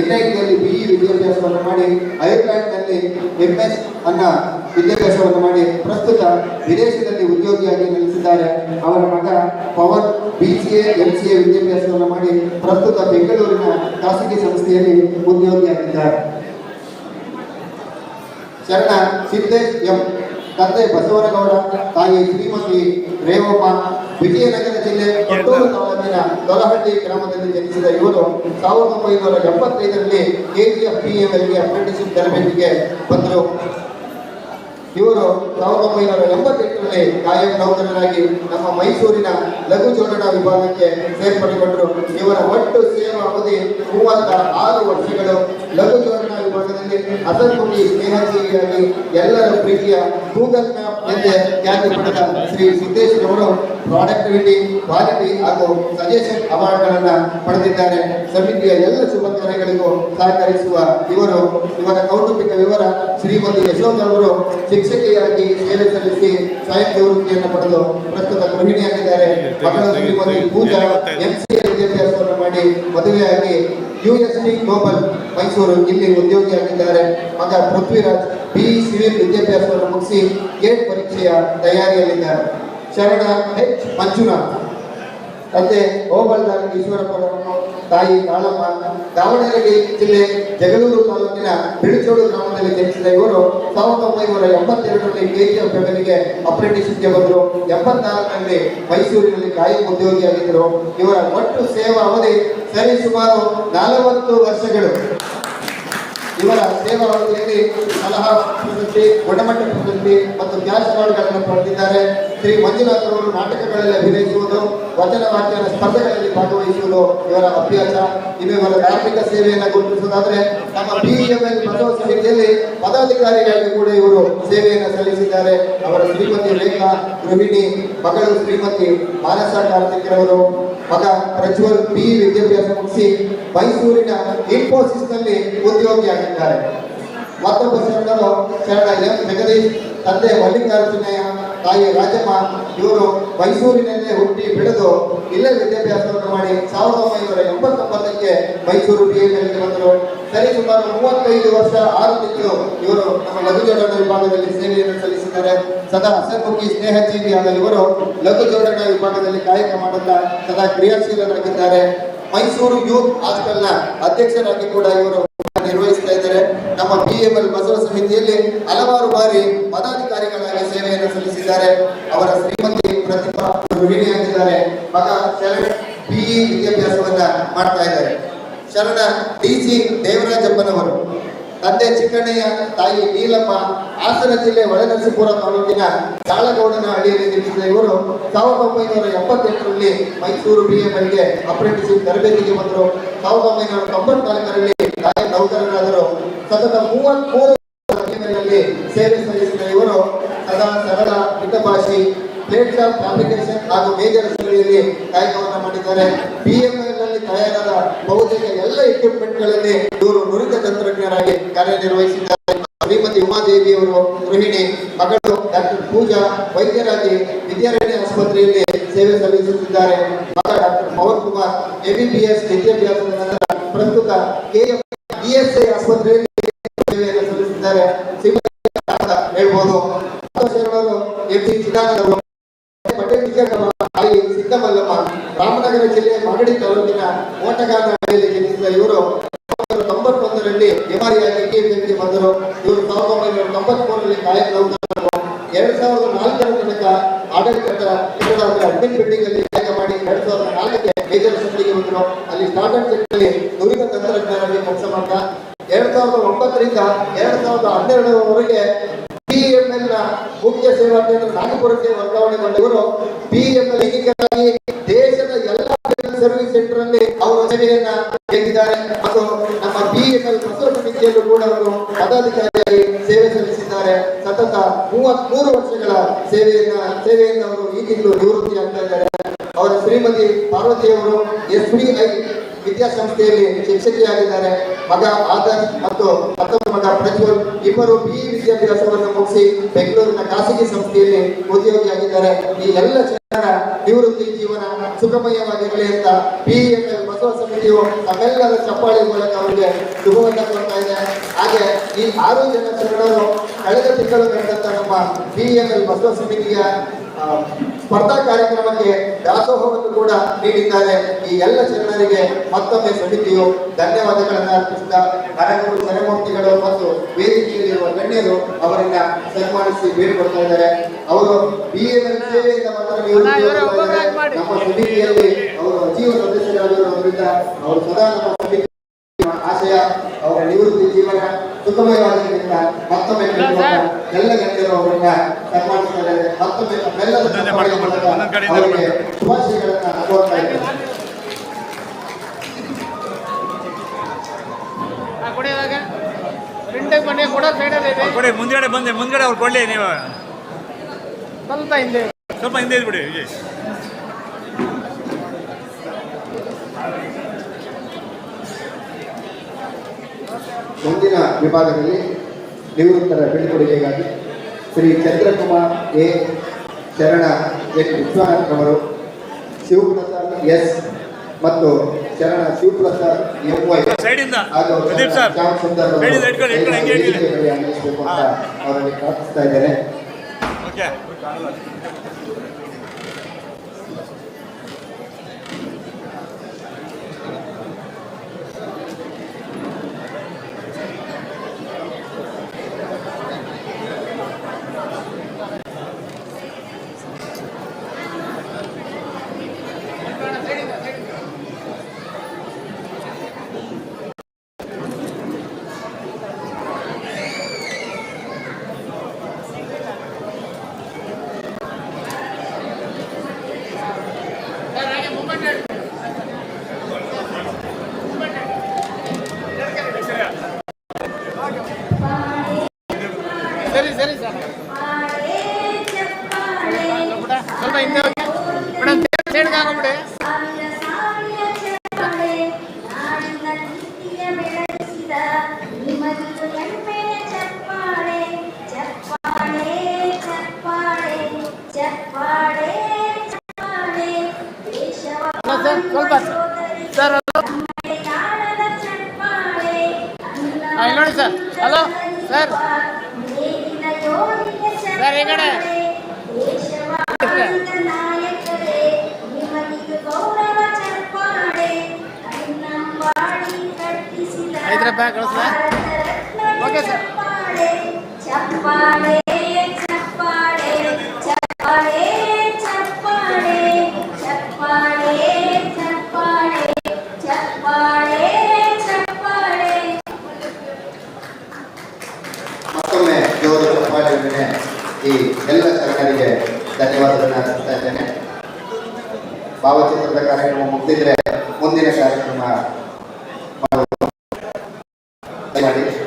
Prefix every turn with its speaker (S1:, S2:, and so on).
S1: ಎನ್ಐಟಿಯಲ್ಲಿ BE ವಿದ್ಯಾಭ್ಯಾಸವನ್ನು ಮಾಡಿ, ಐರ್ಲೆಂಡ್ನಲ್ಲಿ MS ಅನ್ನ ವಿದ್ಯಾಭ್ಯಾಸವನ್ನು ಮಾಡಿ ಪ್ರಸ್ತುತ ವಿದೇಶದಲ್ಲಿ ಉದ್ಯೋಗಿಯಾಗಿ ನೆಲೆಸಿದ್ದಾರೆ. ಅವರ ಮಗ ಪವನ್ ಬಿಸಿಎ ಎಂಸಿಎ ವಿದ್ಯಾಭ್ಯಾಸವನ್ನು ಮಾಡಿ ಪ್ರಸ್ತುತ ಬೆಂಗಳೂರಿನ ಖಾಸಗಿ ಸಂಸ್ಥೆಯಲ್ಲಿ ಉದ್ಯೋಗಿಯಾಗಿದ್ದಾರೆ. ಶರಣ ಸಿದ್ದೇಶ್ ಎಂ. ತಂದೆ ಬಸವನಗೌಡ, ತಾಯಿ ಶ್ರೀಮತಿ ರೇವಪ್ಪ ವಿಜಯನಗರ ಜಿಲ್ಲೆ ಕೊಟ್ಟೂರು ತಾಲೂಕಿನ ದೊಲಹಳ್ಳಿ ಗ್ರಾಮದಲ್ಲಿ ಜನಿಸಿದ ಇವರು ಸಾವಿರದ ಒಂಬೈನೂರ ಎಪ್ಪತ್ತೈದರಲ್ಲಿ ಕೆಜಿಎಫ್ ಪಿಎಂಎಲ್ಗೆ ಅಪ್ರೆಂಟಿಸಿಪ್ ತರಬೇತಿಗೆ ಬಂದರು. ಇವರು ಸಾವಿರದ ಒಂಬೈನೂರ ಎಂಬತ್ತೆಂಟರಲ್ಲಿ ಕಾಯಂ ನೌಕರರಾಗಿ ನಮ್ಮ ಮೈಸೂರಿನ ಲಘು ಜೋಡಣಾ ವಿಭಾಗಕ್ಕೆ ಸೇರ್ಪಡೆಗೊಂಡರು ಇವರ ಒಟ್ಟು ಸೇವಾ ಅವಧಿ ಮೂವತ್ತ ಆರು ವರ್ಷಗಳು. ಲಘು ಜೋಡಣಾ ವಿಭಾಗದಲ್ಲಿ ಅಸಂಕುಟಿ ಸ್ನೇಹಜೀವಿಯಾಗಿ ಎಲ್ಲರ ಪ್ರೀತಿಯ ಗೂಗಲ್ ಮ್ಯಾಪ್ ಎಂದೇ ಖ್ಯಾತಿ ಪಡೆದ ಶ್ರೀ ಸಿದ್ದೇಶ್ ಅವರು ಪ್ರಾಡಕ್ಟಿವಿಟಿ ಕ್ವಾಲಿಟಿ ಹಾಗೂ ಸಜೆಷನ್ ಅವಾರ್ಡ್ಗಳನ್ನು ಪಡೆದಿದ್ದಾರೆ. ಸಮಿತಿಯ ಎಲ್ಲ ಶುಭ ಕಾರ್ಯಗಳಿಗೂ ಸಹಕರಿಸುವ ಇವರು ಇವರ ಕೌಟುಂಬಿಕ ವಿವರ ಶ್ರೀಮತಿ ಯಶೋಧ ಅವರು ಶಿಕ್ಷಕಿಯಾಗಿ ಸೇವೆ ಸಲ್ಲಿಸಿ ಸ್ವಯಂ ನಿವೃತ್ತಿಯನ್ನು ಪಡೆದು ಪ್ರಸ್ತುತ ಗೃಹಿಣಿಯಾಗಿದ್ದಾರೆ. ಮಗಳು ಶ್ರೀಮತಿ ಪೂಜಾ ಎಂಸಿಎ ವಿದ್ಯಾಭ್ಯಾಸವನ್ನು ಮಾಡಿ ಮದುವೆಯಾಗಿ ಯುಎಸ್ಟಿ ಗ್ಲೋಬಲ್ ಮೈಸೂರು ಇಲ್ಲಿ ಉದ್ಯೋಗಿಯಾಗಿದ್ದಾರೆ. ಮಗ ಪೃಥ್ವಿರಾಜ್ ಬಿ ಸಿವಿಲ್ ವಿದ್ಯಾಭ್ಯಾಸವನ್ನು ಮುಗಿಸಿ ಗೇಟ್ ಪರೀಕ್ಷೆಯ ತಯಾರಿಯಲ್ಲಿದ್ದಾರೆ. ಶರಣ ಎಚ್ ಮಂಜುನಾಥ್. ತಂದೆ ಹೋಬಳದ ಈಶ್ವರಪ್ಪನವರು ತಾಯಿ ಕಾಳಮ್ಮ ದಾವಣಗೆರೆ ಜಿಲ್ಲೆ ಜಗಳೂರು ತಾಲೂಕಿನ ಬಿಳಿಚೋಡು ಗ್ರಾಮದಲ್ಲಿ ಜನಿಸಿದ ಇವರು ಸಾವಿರದ ಒಂಬೈನೂರ ಎಂಬತ್ತೆರಡರಲ್ಲಿ ಕೆಜಿಎಫ್ ಬೆಂಬಲಿಗೆ ಅಪ್ರೆಂಟಿಸ್ಗೆ ಬಂದರು. ಎಂಬತ್ನಾಲ್ಕರಲ್ಲಿ ಮೈಸೂರಿನಲ್ಲಿ ಕಾಯಿ ಉದ್ಯೋಗಿಯಾಗಿದ್ದರು. ಇವರ ಒಟ್ಟು ಸೇವಾ ಅವಧಿ ಸರಿ ಸುಮಾರು ನಲವತ್ತು ವರ್ಷಗಳು. ಇವರ ಸೇವಾ ಅವಧಿಯಲ್ಲಿ ಸಲಹಾ ಪ್ರಶಸ್ತಿ, ಗುಣಮಟ್ಟ ಪ್ರಶಸ್ತಿ ಮತ್ತು ಕ್ಯಾಶ್ ಕಾರ್ಡ್ಗಳನ್ನು ಪಡೆದಿದ್ದಾರೆ. ಶ್ರೀ ಮಂಜುನಾಥರವರು ನಾಟಕಗಳಲ್ಲಿ ಅಭಿನಯಿಸುವುದು, ವಚನ ವಾಚನ ಸ್ಪರ್ಧೆಗಳಲ್ಲಿ ಭಾಗವಹಿಸುವುದು ಇವರ ಅಭ್ಯಾಸ. ಇನ್ನು ಇವರ ಧಾರ್ಮಿಕ ಸೇವೆಯನ್ನು ಗುರುತಿಸುವುದಾದ್ರೆ ನಮ್ಮ ಬಿಇಎಂಎಲ್ ಬಸವ ಸಮಿತಿಯಲ್ಲಿ ಪದಾಧಿಕಾರಿಗಳಿಗೆ ಕೂಡ ಇವರು ಸೇವೆಯನ್ನು ಸಲ್ಲಿಸಿದ್ದಾರೆ. ಅವರ ಶ್ರೀಮತಿ ರೇಖಾ ಗೃಹಿಣಿ, ಮಗಳು ಶ್ರೀಮತಿ ಮಾನಸ ಕಾರ್ತಿಕ್ರವರು ಮಗ ಪ್ರಜ್ವಲ್ ಪಿ ವಿದ್ಯಾಭ್ಯಾಸ ಮುಗಿಸಿ ಮೈಸೂರಿನ ಇನ್ಫೋಸಿಸ್ನಲ್ಲಿ ಉದ್ಯೋಗಿಯಾಗಿದ್ದಾರೆ. ಮತ್ತೊಬ್ಬ ಶರಣರು ಶರಣ ಎಂ ಜಗದೀಶ್, ತಂದೆ ಮಲ್ಲಿಕಾರ್ಜುನಯ್ಯ ತಾಯಿ ರಾಜಮ್ಮ, ಇವರು ಮೈಸೂರಿನಲ್ಲೇ ಹುಟ್ಟಿ ಬೆಳೆದು ಇಲ್ಲೇ ವಿದ್ಯಾಭ್ಯಾಸವನ್ನು ಮಾಡಿ ಸಾವಿರದ ಒಂಬೈನೂರ ಎಂಬತ್ತೊಂಬತ್ತಕ್ಕೆ ಮೈಸೂರು ಬಿ ಎಂ ಬಂದರು. ಸರಿ, ಸುಮಾರು ಮೂವತ್ತೈದು ವರ್ಷ ಆರು ತಿಂಗಳು ಇವರು ನಮ್ಮ ಲಘು ಜೋಡಣ ವಿಭಾಗದಲ್ಲಿ ಸೇವೆಯನ್ನು ಸಲ್ಲಿಸಿದ್ದಾರೆ. ಸದಾ ಹಸನ್ಮುಖಿ ಸ್ನೇಹಜೀವಿಯಾದ ಇವರು ಲಘು ಜೋಡಣ ವಿಭಾಗದಲ್ಲಿ ಕಾಯಕ ಮಾಡುತ್ತಾ ಸದಾ ಕ್ರಿಯಾಶೀಲರಾಗಿದ್ದಾರೆ. ಮೈಸೂರು ಯೂತ್ ಹಾಸ್ಟೆಲ್ನ ಅಧ್ಯಕ್ಷರಾಗಿ ಕೂಡ ಇವರು ನಮ್ಮ ಬಿಎಂಎಲ್ ಬಸವ ಸಮಿತಿಯಲ್ಲಿ ಹಲವಾರು ಬಾರಿ ಪದಾಧಿಕಾರಿಗಳಾಗಿ ಸೇವೆಯನ್ನು ಸಲ್ಲಿಸಿದ್ದಾರೆ. ಅವರ ಶ್ರೀಮತಿ ಪ್ರತಿಭಾ ಗೃಹಿಣಿಯಾಗಿದ್ದಾರೆ ಮಗ ಶರಣ ಬಿಇ ವಿದ್ಯಾಭ್ಯಾಸವನ್ನ ಮಾಡ್ತಾ ಇದ್ದಾರೆ. ಶರಣ ಡಿ ಸಿ ದೇವರಾಜಪ್ಪನವರು. ತಂದೆ ಚಿಕ್ಕಣ್ಣಯ್ಯ, ತಾಯಿ ನೀಲಮ್ಮ, ಹಾಸನ ಜಿಲ್ಲೆ ಒಳನರಸೀಪುರ ತಾಲೂಕಿನ ಜಾಳಗೌಡನ ಹಳ್ಳಿಯಲ್ಲಿ ಜನಿಸಿದ ಇವರು ಸಾವಿರದ ಒಂಬೈನೂರ ಎಪ್ಪತ್ತೆಂಟರಲ್ಲಿ ಮೈಸೂರು ಬಿಎಂಎಲ್ಗೆ ಅಪ್ರೆಂಟಿಸ್ಶಿಪ್ ತರಬೇತಿಗೆ ಬಂದರು. ಸಾವಿರದ ಒಂಬೈನೂರ ತೊಂಬತ್ನಾಲ್ಕರಲ್ಲಿ ನೌಕರರಾದರು ಸತತ ಮೂವತ್ಮೂರು ನಲ್ಲಿ ಸೇವೆ ಸಲ್ಲಿಸಿದ ಇವರು ಸದಾ ಸರಳ ಮಿತಭಾಷಿ ಪ್ಲೇಟ್ ಆಫ್ ಫ್ಯಾಬ್ರಿಕೇಶನ್ ಹಾಗೂ ಮೇಜರ್ ಅಸೆಂಬ್ಲಿಯಲ್ಲಿ ಕಾಯಕವನ್ನು ಮಾಡಿದ್ದಾರೆ. ನಲ್ಲಿ ತಯಾರಾದ ಬಹುತೇಕ ಎಲ್ಲ ಎಕ್ವಿಪ್ಮೆಂಟ್ಗಳಲ್ಲಿ ಇವರು ನುರಿತ ತಂತ್ರಜ್ಞರಾಗಿ ಕಾರ್ಯನಿರ್ವಹಿಸಿದ್ದಾರೆ. ಶ್ರೀಮತಿ ಉಮಾದೇವಿ ಅವರು ಗೃಹಿಣಿ, ಮಗಳು ಡಾಕ್ಟರ್ ಪೂಜಾ ವೈದ್ಯರಾಗಿ ವಿದ್ಯಾರಣ್ಯ ಆಸ್ಪತ್ರೆಯಲ್ಲಿ ಸೇವೆ ಸಲ್ಲಿಸುತ್ತಿದ್ದಾರೆ. ಮಗ ಡಾಕ್ಟರ್ ಪವನ್ ಕುಮಾರ್ ಎಂಬಿಬಿಎಸ್ ವಿದ್ಯಾಭ್ಯಾಸದ ನಂತರ ಪ್ರಸ್ತುತ ಕೆಎಂ ಇಎಸ್ಐ ಆಸ್ಪತ್ರೆಯಲ್ಲಿ ಸಲ್ಲಿಸಿದ್ದಾರೆ ಹೇಳ್ಬೋದು. ಸಿದ್ದಮಲ್ಲಮ್ಮ ರಾಮನಗರ ಜಿಲ್ಲೆ ಮಾಗಡಿ ತಾಲೂಕಿನ ಹಳ್ಳಿಯಲ್ಲಿ ಜನಿಸಿದ ಇವರು ತೊಂಬತ್ತೊಂದರಲ್ಲಿ ಎಮಾರಿಯಾಗಿ ಬಂದರು. ಇವರು ಸಾವಿರದ ಒಂಬೈನೂರ ತೊಂಬತ್ಮೂರರಲ್ಲಿ ನೌಕರರು. ಎರಡ್ ಸಾವಿರದ ನಾಲ್ಕರ ತನಕ ಆಡಳಿತ ಅಡ್ಮಿನ್ ಬಿಲ್ಡಿಂಗ್ ಅಲ್ಲಿ ಕಾರ್ಯ ಮಾಡಿ ಎರಡ್ ಸಾವಿರದ ನಾಲ್ಕಕ್ಕೆ ಮೇಜರ್ ಅಸೆಂಬ್ಲಿಗೆ ಬಂದರು ಅಲ್ಲಿ ಸ್ಟಾರ್ಟ್ಅಪ್ ಸೆಕ್ಟರ್ಲಿ ತಂತ್ರಜ್ಞರಾಗಿ ಕೆಲಸ ಮಾಡ್ತಾ, ಎರಡ್ ಸಾವಿರದ ಒಂಬತ್ತರಿಂದ ಎರಡ್ ಸಾವಿರದ ಹನ್ನೆರಡರವರೆಗೆ ಬಿಎಂಎಲ್ನ ಮುಖ್ಯ ಸೇವಾ ಕೇಂದ್ರ ನಾಗಪುರಕ್ಕೆ ವರ್ಗಾವಣೆಗೊಂಡವರು ಬಿಎಂಎಲ್ ಏಕೀಕರಣ ದೇಶದ ಎಲ್ಲ ಸರ್ವಿಸ್ ಸೆಂಟರ್ ಅಲ್ಲಿ ಅವರು ಸೇವೆಯನ್ನ ನೀಡಿದ್ದಾರೆ ಅದು ನಮ್ಮ ಬಿಎಂಎಲ್ ಪ್ರಸ್ತುತ ಸಮಿತಿಯಲ್ಲೂ ಕೂಡ ಅವರು ಪದಾಧಿಕಾರಿಯಾಗಿ ಸೇವೆ ಸಲ್ಲಿಸಿದ್ದಾರೆ. ಸತತ ಮೂವತ್ಮೂರು ವರ್ಷಗಳ ಸೇವೆಯನ್ನ, ಸೇವೆಯಿಂದ ಅವರು ಈ ತಿಂಗಳು ನಿವೃತ್ತಿ ಆಗ್ತಾ ಇದ್ದಾರೆ. ಅವರ ಶ್ರೀಮತಿ ಪಾರ್ವತಿಯವರು ಎಸ್ ಬಿ ಐ ವಿದ್ಯಾಸಂಸ್ಥೆಯಲ್ಲಿ ಶಿಕ್ಷಕಿಯಾಗಿದ್ದಾರೆ. ಮಗ ಆದರ್ ಮತ್ತು ಮತ್ತೊಬ್ಬ ಮಗ ಪ್ರಜ್ವಲ್ ಇಬ್ಬರು ಬಿ ವಿದ್ಯಾಭ್ಯಾಸವನ್ನು ಮುಗಿಸಿ ಬೆಂಗಳೂರಿನ ಖಾಸಗಿ ಸಂಸ್ಥೆಯಲ್ಲಿ ಉದ್ಯೋಗಿಯಾಗಿದ್ದಾರೆ. ಈ ಎಲ್ಲ ಜನರ ನಿವೃತ್ತಿ ಜೀವನ ಸುಖಮಯವಾಗಿರಲಿ ಅಂತ ಬಿ ಬಸವ ಸಮಿತಿಯು ತಮ್ಮೆಲ್ಲರ ಚಪ್ಪಾಳಿ ಮೂಲಕ ಅವರಿಗೆ ಶುಭವನ್ನು ಕೊಡ್ತಾ ಇದೆ. ಹಾಗೆ ಈ ಆರು ಜನ ಶರಣರು ಕಳೆದ ತಿಂಗಳು ನಡೆದಂತ ನಮ್ಮ ಬಿ ಎಂ ಎಲ್ ಬಸವ ಸಮಿತಿಯ ಸ್ಪರ್ಧಾ ಕಾರ್ಯಕ್ರಮಕ್ಕೆ ದಾಸೋಹವನ್ನು ಕೂಡ ನೀಡಿದ್ದಾರೆ. ಈ ಎಲ್ಲ ಜನರಿಗೆ ಮತ್ತೊಮ್ಮೆ ಸಮಿತಿಯು ಧನ್ಯವಾದಗಳನ್ನು ಅರ್ಪಿಸುತ್ತಾ ಹರಗೂರು ಸರಮೂರ್ತಿಗಳು ಮತ್ತು ವೇದಿಕೆಯಲ್ಲಿರುವ ಗಣ್ಯರು ಅವರನ್ನ ಸನ್ಮಾನಿಸಿ ಬೀಳ್ಕೊಡ್ತಾ ಇದ್ದಾರೆ. ಅವರು ಬಿ ಸೇವೆಯಿಂದ ಮಾತ್ರ. ನಮ್ಮ ಸಮಿತಿಯಲ್ಲಿ ಅವರು ಜೀವ ಸದಸ್ಯರಾಗಿರುವುದರಿಂದ ಅವರು ಸದಾ ನಮ್ಮ ಸಮಿತಿ ಆಶಯ ಅವರ ನಿವೃತ್ತಿ ಜೀವನ ಸುಖಮಯ ಆಗಿದ್ದರಿಂದ ಮತ್ತೊಮ್ಮೆ ಎಲ್ಲ ಗಣ್ಯರು ಅವರನ್ನ
S2: ಕೊಡಿ
S3: ಮುಂದ್ಗಡೆ ಬಂದೆ ಮುಂದ್ಗಡೆ ಅವ್ರು ಕೊಡ್ಲಿ ನೀವು
S2: ಸ್ವಲ್ಪ ಹಿಂದೆ
S3: ಸ್ವಲ್ಪ ಹಿಂದೆ ಇದ್ಬಿಡಿ ವಿಜಯ್
S1: ಮುಂದಿನ ವಿಭಾಗದಲ್ಲಿ ನಿವೃತ್ತರ ಬೀಳ್ಕೊಡುಗೆಗಾಗಿ ಶ್ರೀ ಚಂದ್ರಕುಮಾರ್ ಎ. ಶರಣ ಎಸ್ ವಿಶ್ವನಾಥ್ ಅವರು ಶಿವಪ್ರಸಾದ್ ಎಸ್. ಮತ್ತು ಶರಣ ಶಿವಪ್ರಸಾದ್ ಎಂ. ವೈ. ಹಾಗೂ ಶ್ಯಾಮ್ ಸುಂದರ್ ಅಂತ ಅವರಲ್ಲಿ ಪ್ರಾರ್ಥಿಸ್ತಾ ಇದ್ದೇನೆ.
S2: சேடுக்காக விடு சார் ஹலோ ನೋಡಿ ಸರ್ ಹಲೋ ಸರ್ ಸರ್ ಹೆಂಗಡೆ ಕಡೆ ಕಳಿಸ್ಲ? Okay sir.
S4: ಚಪ್ಪಾಳೆ ಚಪ್ಪಾಳೆ ಚಪ್ಪಾಳೆ ಚಪ್ಪಾಳೆ ಚಪ್ಪಾಳೆ ಚಪ್ಪಾಳೆ ಚಪ್ಪಾಳೆ ಚಪ್ಪಾಳೆ
S1: ಮತ್ತೊಮ್ಮೆ ಜೋರು ಚಪ್ಪಾಳೆಯೊಂದಿಗೆ ಈ ಎಲ್ಲ ಸರ್ಕಾರಿಗೆ ಧನ್ಯವಾದಗಳನ್ನು ಅರ್ಪಿಸ್ತಾ ಇದ್ದೇನೆ. ಭಾವಚಿತ್ರದ ಕಾರ್ಯಕ್ರಮ ಮುಗಿದಿದ್ರೆ María.